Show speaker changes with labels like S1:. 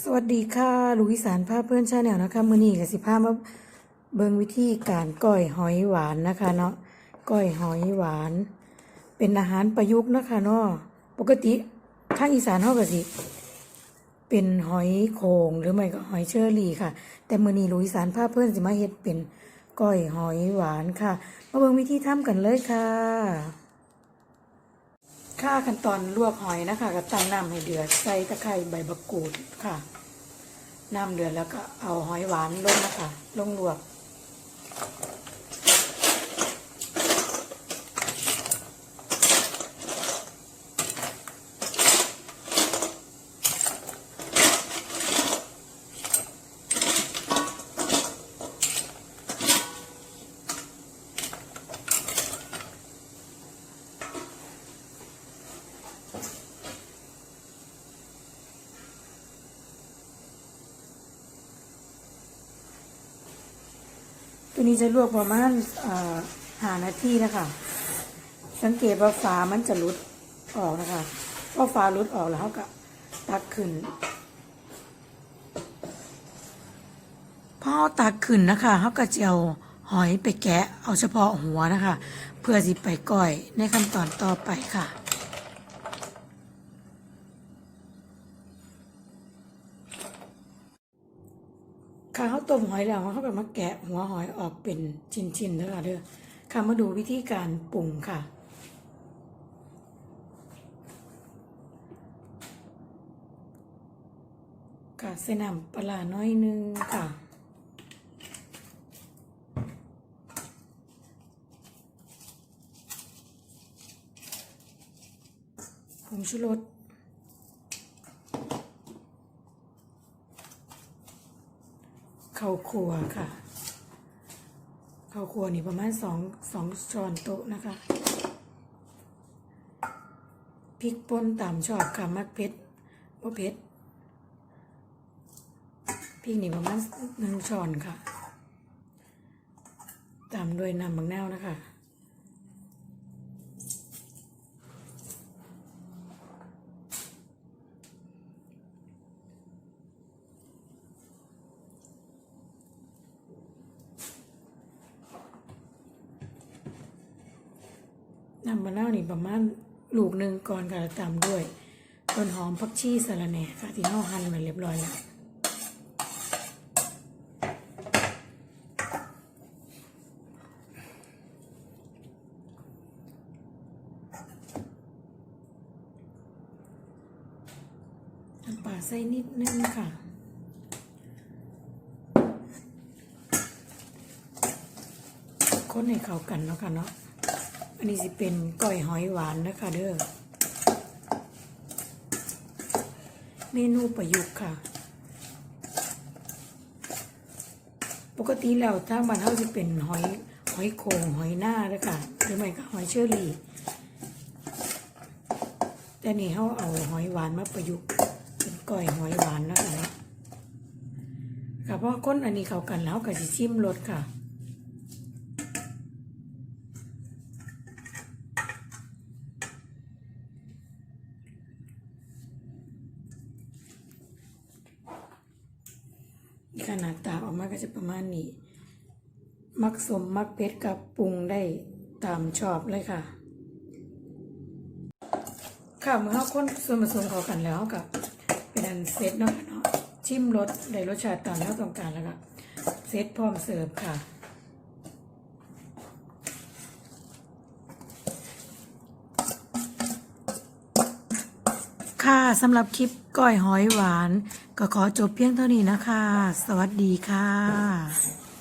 S1: สวัสดีค่ะลูกอีสานพาเพื่อนชาแนลนะคะ มือนี้ก็สิพามาเบิงวิธีการก้อยหอยหวานนะคะเนาะก้อยหอยหวาน เป็นอาหารประยุกต์นะคะเนาะปกติทางอีสานเฮาก็สิ เป็นหอยโขงหรือไม่ก็หอยเชอรี่ค่ะ แต่มือนี้ลูกอีสานพาเพื่อนสิมาเฮ็ดเป็นก้อยหอยหวานค่ะ มาเบิงวิธีทำกันเลยค่ะ ค่าขั้นตอนลวกหอยนะคะก็ตั้งน้ำให้เดือดใส่ตะไคร้ใบมะกรูดค่ะ น้ำเดือดแล้วก็เอาหอยหวานลงนะคะลงลวก ตัวนี้จะลวกประมาณหานาทีนะคะ สังเกตว่าฝามันจะลุดออกนะคะพอฝาลุดออกแล้วเขาก็ตักขึ้นพอตักขึ้นนะคะเขาก็จะเอาหอยไปแกะเอาเฉพาะหัวนะคะ เพื่อสิไปก้อยในขั้นตอนต่อไปค่ะ ค่ะเขาต้มหอยแล้วเขาก็มาแกะหัวหอยออกเป็นชิ้นๆเด้อค่ะเด้อค่ะมาดูวิธีการปรุงค่ะ ค่ะใส่น้ำปลาน้อยนึงค่ะผงชูรส ข้าวครัวค่ะข้าวครัวนี่ประมาณสองสองช้อนโต๊ะนะคะพริกป่นตามชอบค่ะมักเผ็ดว่เผ็ดพริกนี่ประมาณหนึ่งช้อนค่ะ ตามด้วยน้ำบางแนวนะคะ น้ำมะนาวนี่ประมาณลูกหนึ่งก่อนค่ะตาด้วย ต้นหอมผักชีสะระแหน่ค่ะ ที่เราหั่นมาเรียบร้อยแล้วน้ำปลาใส่นิดนึงค่ะคนให้เข้ากันเนาะค่ะเนาะ อันนี้สิเป็นก้อยหอยหวานนะคะเด้อ เมนูประยุกต์ค่ะ ปกติแล้วถ้าบ้านเฮาสิเป็นหอยหอยโขงหอยหน้าเด้อค่ะหรือไม่ก็หอยเชอรี่ แต่นี่เฮาเอาหอยหวานมาประยุกต์เป็นก้อยหอยหวานนะคะเนาะค่ะเพราะคนอันนี้เข้ากันแล้วก็สิชิมรสค่ะ ขนาดตาออกมาก็จะประมาณนี้ มักสมมักเพชรกับปรุงได้ตามชอบเลยค่ะ ค่ะเมื่อเราคนส่วนผสมเข้ากันแล้วกับเป็นอันเซตเนาะเนาะชิมรสได้รสชาติตามที่เราต้องการแล้วก็เซตพร้อมเสิร์ฟค่ะ ค่ะสำหรับคลิปก้อยหอยหวาน ก็ขอจบเพียงเท่านี้นะคะ สวัสดีค่ะ